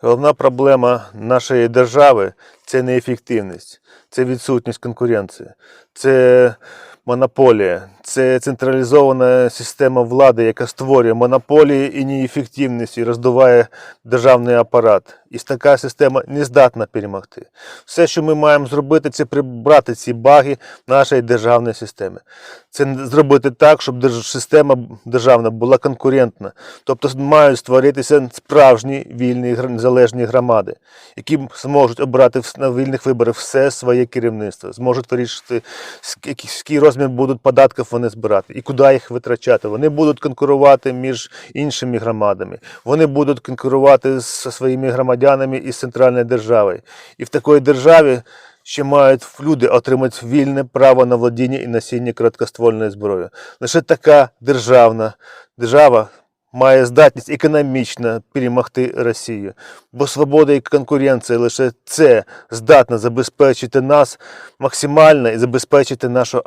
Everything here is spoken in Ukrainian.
Головна проблема нашої держави це неефективність, це відсутність конкуренції, це монополія, це централізована система влади, яка створює монополії і неефективність і роздуває державний апарат. І така система не здатна перемогти. Все, що ми маємо зробити, це прибрати ці баги нашої державної системи. Це зробити так, щоб система державна була конкурентна. Тобто мають створитися справжні вільні незалежні громади, які зможуть обрати на вільних виборах все своє керівництво, зможуть вирішити, який розмір будуть податків вони збирати і куди їх витрачати. Вони будуть конкурувати між іншими громадами. Вони будуть конкурувати зі своїми громадянами із центральною державою. І в такій державі ще мають люди отримати вільне право на владіння і носіння короткоствольної зброї. Лише така державна держава має здатність економічно перемогти Росію. Бо свобода і конкуренція лише це здатна забезпечити нас максимально і забезпечити нашу